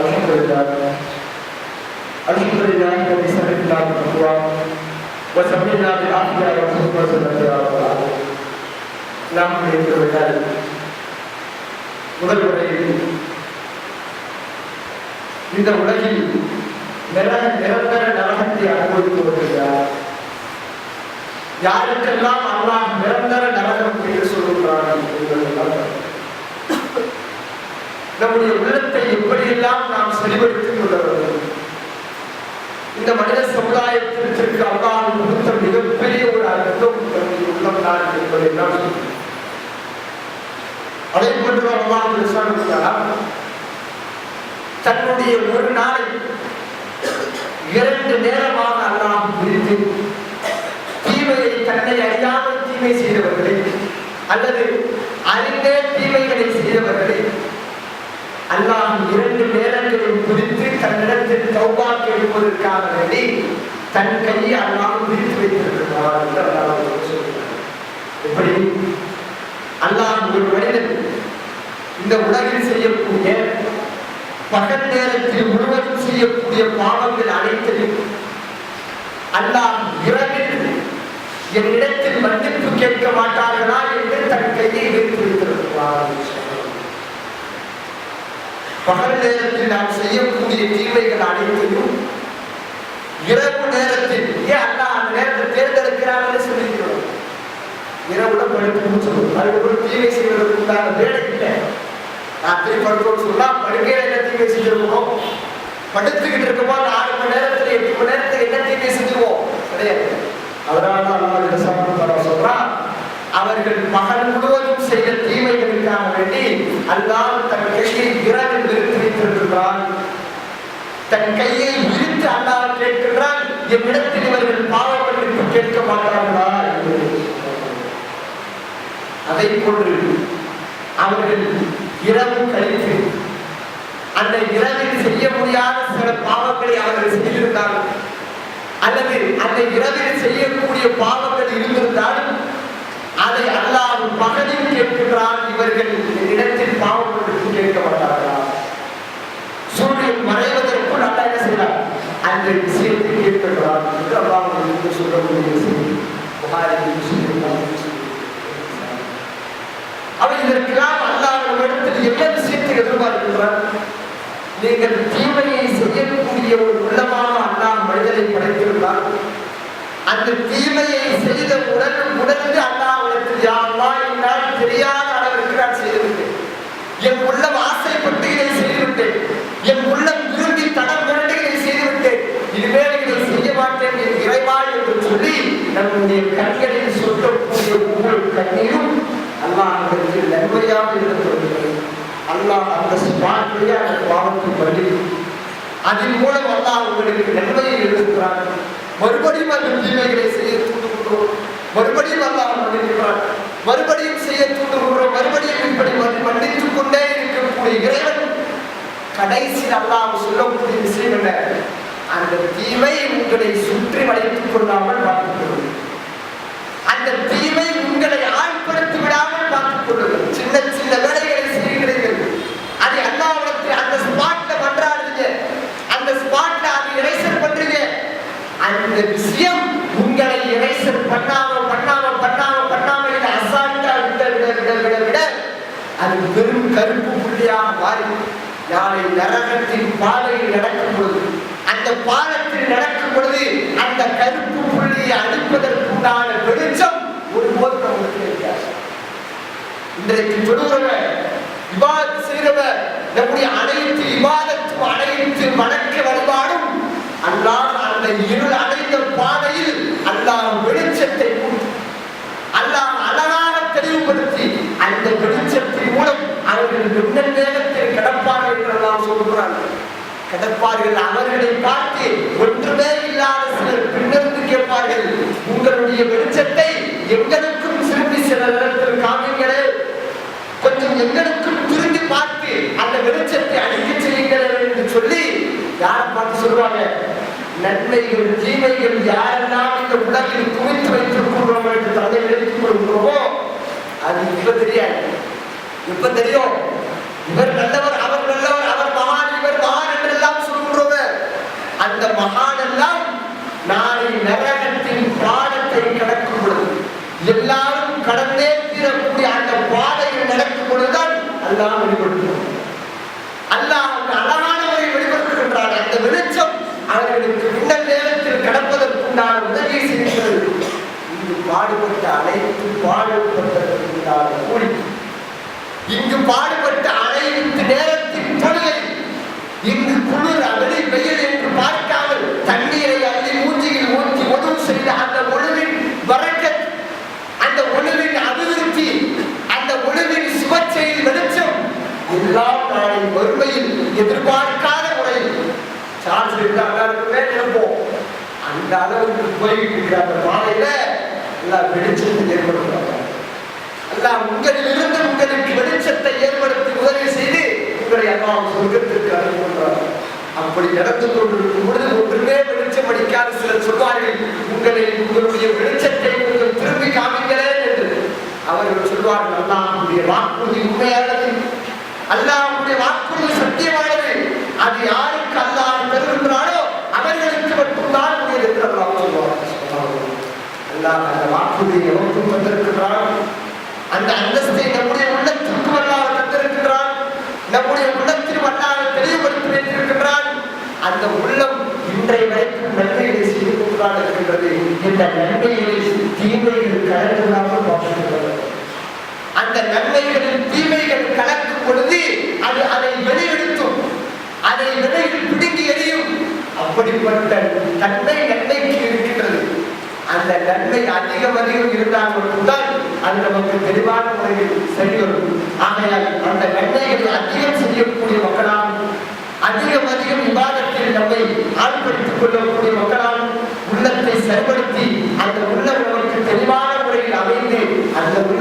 الحمد لله الحمد لله الذي سمعنا بالتقوى وسمعنا بالعافية والحكمة والسنة يا رب العالمين நாம் இருக்கிறவர்கள் முதல் முறையில் இந்த உலகில் நிர நிரந்தர நரகத்தை அனுபவித்து வருகிறார் யாருக்கெல்லாம் அல்லாஹ் நிரந்தர நரகம் என்று சொல்லுகிறான் என்பதெல்லாம் நம்முடைய உள்ளத்தை எப்படியெல்லாம் நாம் செறிவெடுத்துக் கொள்ள வேண்டும்? இந்த மனித சமுதாயத்திற்கு அல்லாஹ் கொடுத்த மிகப்பெரிய ஒரு அர்த்தம் நம்முடைய உள்ளம் தான் என்பதை நாம் அதை போன்று அல்லாஹ் விசாரித்தார் தன்னுடைய ஒரு நாளை இரண்டு நேரமாக அல்லாஹ் பிரித்து தீமையை தன்னை அறியாமல் தீமை செய்தவர்களை அல்லது அறிந்தே தீமைகளை செய்தவர்களை அல்லாஹ் இரண்டு நேரங்களில் குறித்து தன்னிடத்தில் தௌபா கேட்பதற்காக வேண்டி தன் கையை அல்லாஹ் பிரித்து வைத்திருக்கிறார் என்று அல்லாஹ் சொல்கிறார். எப்படி? அல்லாஹ் ஒரு மனிதன் இந்த உலகில் செய்யக்கூடிய பகல் நேரத்தில் முழுவதும் செய்யக்கூடிய பாவங்கள் அனைத்தையும் அல்லாஹ் இரவில் என்னிடத்தில் மன்னிப்பு கேட்க மாட்டார்களா என்று தன் கையை வைத்து வைத்திருக்கிறார். பகல் நேரத்தில் நாம் செய்யக்கூடிய தீமைகள் அனைத்தையும் இரவு நேரத்தில் ஏன் அல்லா அந்த நேரத்தை தேர்ந்தெடுக்கிறாங்கன்னு சொல்லிக்கிறோம் இரவுல படுக்கணும்னு சொல்லுவோம். அதுக்கப்புறம் தீமை செய்வதற்கு உண்டான வேலை இல்லை. ராத்திரி படுக்கணும்னு சொன்னா படுக்கையில என்ன தீமை செஞ்சிருக்கணும் படுத்துக்கிட்டு இருக்கும்போது ஆறு மணி நேரத்துல எட்டு மணி நேரத்துல என்ன தீமை செஞ்சிருவோம் கிடையாது அதனால தான் அல்லாஹ் சாப்பிட்டு சொல்றான் அவர்கள் பகல் முழுவதும் செய்த தீமைகளுக்காக வேண்டி அல்லாஹ் தன் கையை இரவில் விரித்து வைத்திருக்கிறான் தன் கையை விரித்து அல்லாஹ் கேட்கின்றான் என்னிடத்தில் இவர்கள் பாவப்பட்டிற்கு கேட்க மாட்டார்களா என்று. அதை போன்று அவர்கள் இரவு கழித்து அந்த இரவில் செய்ய முடியாத சில பாவங்களை அவர்கள் செய்திருந்தார்கள் அல்லது அந்த இரவில் செய்யக்கூடிய பாவங்கள் இருந்திருந்தாலும் அதை அல்லாஹ் பகலில் கேட்கிறான் இவர்கள் இடத்தில் பாவம் என்று கேட்க மாட்டார்களா? சூரியன் மறைவதற்குள் நல்லா என்ன செய்தார் அந்த விஷயத்தை கேட்கிறான் என்று அல்லாஹ் உங்களுக்கு சொல்லக்கூடிய செய்தி புகாரி அவர் இதற்கெல்லாம் என்ன விஷயத்தை நீங்கள் தீமையை செய்யக்கூடிய ஒரு உள்ளமான அண்ணா மனிதனை படைத்திருந்தார் அந்த தீமையை செய்த உடன் உணர்ந்து அல்லாஹ்விடத்தில் யாருமா என்னால் தெரியாத அளவிற்கு நான் செய்துவிட்டேன் என் உள்ளம் அல்லாஹ் அந்த ஸ்பாட்லேயே அந்த பாவத்தை பண்ணி அதன் மூலம் அல்லாஹ் உங்களுக்கு நன்மையை எழுதுகிறார் மறுபடியும் அந்த தீமைகளை செய்ய தூண்டுகின்றோம் மறுபடியும் அல்லாஹ் மன்னிக்கிறார். மறுபடியும் செய்ய தூண்டுகின்றோம் மறுபடியும் இப்படி மன்னித்துக் கொண்டே இருக்கக்கூடிய இறைவன் கடைசியில் அல்லாஹ் சொல்லக்கூடிய விஷயம் என்ன? அந்த தீமை உங்களை சுற்றி வளைத்துக் கொள்ளாமல் பார்த்துக்கிறோம் அது வெறும் கருப்பு புள்ளியாக மாறி யாரை நரகத்தின் பாதையில் நடக்கும் பொழுது அந்த பாலத்தில் நடக்கும் பொழுது அந்த கருப்பு புள்ளியை அழிப்பதற்குண்டான வெளிச்சம் ஒருபோது நமக்கு கிடைக்காது இன்றைக்கு தொழுகிறவர் விவாதம் செய்கிறவர் நம்முடைய அனைத்து விவாதத்தும் அனைத்து வணக்க வழிபாடும் அல்லாஹ் அந்த இருள் அடைந்த பாதையில் அல்லாஹ் வெளிச்சத்தை கொடுத்து அல்லாஹ் அழகாக தெளிவுபடுத்தி அந்த வெளிச்சத்தின் மூலம் அவர்கள் மின்னல் வேகத்தில் கிடப்பார்கள் என்று அல்லாஹ் சொல்கிறார்கள் கிடப்பார்கள் அவர்களை பார்த்து ஒன்றுமே இல்லாத சிலர் பின்னர்ந்து கேட்பார்கள். உங்களுடைய வெளிச்சத்தை எங்களுக்கும் திரும்பி சில நேரத்தில் காமிங்களே கொஞ்சம் எங்களுக்கும் திரும்பி பார்த்து அந்த வெளிச்சத்தை அழிக்க செய்யுங்கள் என்று சொல்லி யாரை பார்த்து சொல்லுவாங்க நன்மைகள் தீமைகள் யாரெல்லாம் இந்த உலகில் குவித்து வைத்திருக்கிறோம் என்று தலை எடுத்துக் கொள்கிறோமோ அது இப்ப தெரியாது. இப்ப தெரியும். இவர் நல்லவர் அவர் நல்லவர் அவர் மகான் இவர் மகான் என்றெல்லாம் சொல்கிறவர் அந்த மகான் எல்லாம் நாளை நரகத்தின் பாடத்தை கடக்கும் பொழுது எல்லாரும் கடந்தே தீரக்கூடிய அந்த பாதையில் நடக்கும் பொழுதுதான் எல்லாம் வெளிப்படுத்துவோம் எதிர்பார்க்காத முறையில். சார்ஜ் இருக்காங்க நினைப்போம் அந்த அளவுக்கு போய்கிட்டு இருக்கிற அந்த பாதையில எல்லாம் வெளிச்சத்தை ஏற்படுத்துறாங்க அல்லாஹ் உங்களிலிருந்து உங்களுக்கு வெளிச்சத்தை ஏற்படுத்தி உதவி செய்து உங்களை அம்மா சொர்க்கத்திற்கு அனுப்புகிறார் அப்படி நடந்து கொண்டிருக்கும் பொழுது ஒன்றுமே வெளிச்சம் அடிக்காத சிலர் சொல்வார்கள் உங்களை உங்களுடைய வெளிச்சத்தை நீங்கள் திரும்பி காமிக்கிறேன் என்று. அவர்கள் சொல்வார்கள் அல்லாஹ்வுடைய வாக்குறுதி உண்மையானது. அல்லாஹ்வுடைய வாக்குறுதி சத்தியமானது அது யாருக்கு அல்லாஹ் தருகின்றானோ அவர்களுக்கு மட்டும்தான் உரியது என்று அல்லாஹ் சொல்வார் அல்லாஹ் அந்த வாக்குறுதியை எவருக்கும் தந்திருக்கிறான் அந்த அந்தஸ்தை நம்முடைய உள்ளத்திற்கு அல்லாஹ் தந்திருக்கிறான் நம்முடைய உள்ளத்தில் அல்லாஹ் தெளிவுபடுத்தி வைத்திருக்கின்றான் அந்த உள்ளம் இன்றைய வரைக்கும் நன்மைகளை செய்து கொண்டுதான் இருக்கின்றது. இந்த நன்மைகளில் தீமைகள் கலந்துள்ளாமல் பார்க்கின்றது அந்த நன்மைகளில் தீமைகள் கலக்கும் பொழுது அது அதை வெளியெடுத்தும். அதை வெளியில் பிடுங்கி எறியும். அப்படிப்பட்ட தன்மை நன்மைக்கு இருக்கின்றது. அந்த நன்மை அதிகம் அதிகம் இருந்தால் மட்டும்தான் அது நமக்கு தெளிவான முறையில் சரி வரும். ஆகையால் அந்த நன்மைகளை அதிகம் செய்யக்கூடிய மக்களாம் அதிகம் அதிகம் விவாதத்தில் நம்மை ஆழ்படுத்திக் கொள்ளக்கூடிய மக்களாம் உள்ளத்தை செயல்படுத்தி அந்த உள்ள நமக்கு தெளிவான முறையில் அமைந்து அந்த உள்ள